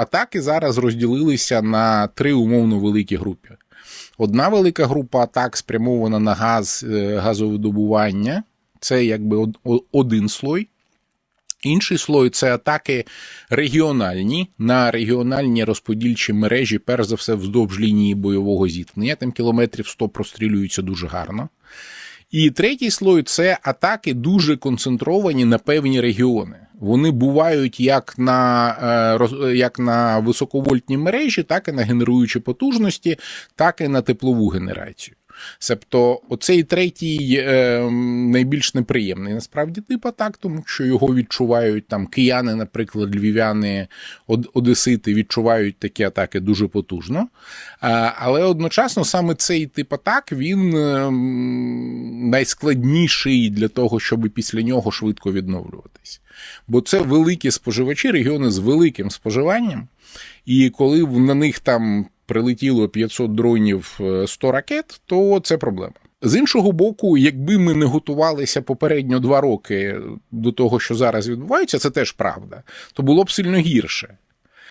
атаки зараз розділилися на три умовно великі групи. Одна велика група атак спрямована на газ, е, газовидобування. Це якби один слой. Інший слой це атаки регіональні на регіональні розподільчі мережі, перш за все, вздовж лінії бойового зіткнення. Там кілометрів 100 прострілюються дуже гарно. І третій слой це атаки дуже концентровані на певні регіони. Вони бувають як на, е, як на високовольтні мережі, так і на генеруючі потужності, так і на теплову генерацію. Себто, оцей третій е, найбільш неприємний насправді тип атак, тому що його відчувають там кияни, наприклад, львів'яни, од- одесити відчувають такі атаки дуже потужно. А, але одночасно саме цей тип атак він е, найскладніший для того, щоб після нього швидко відновлюватись. Бо це великі споживачі, регіони з великим споживанням, і коли на них там прилетіло 500 дронів, е, 100 ракет, то це проблема. З іншого боку, якби ми не готувалися попередньо два роки до того, що зараз відбувається, це теж правда, то було б сильно гірше.